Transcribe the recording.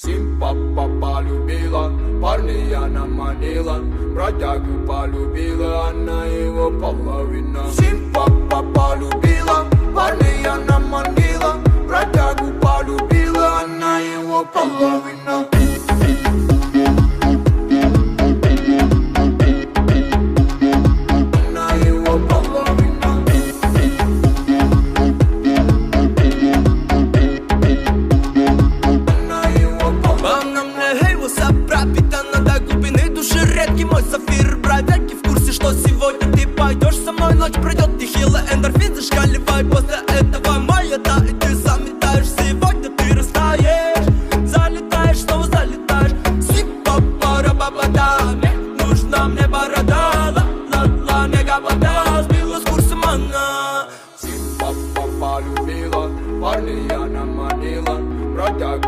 Сим папа полюбила, парня она манила Бродягу полюбила, она его половина Сим папа полюбила, парня она манила Бродягу полюбила, она его половина пойдешь со мной Ночь пройдет нехило, эндорфин зашкаливай После этого моя да, и ты заметаешь Сегодня ты растаешь, залетаешь, снова залетаешь. Сипа пара бабада, мне нужна мне борода Ла-ла-ла, не габада, сбила с курсом она Папа полюбила, парня она манила Бродягу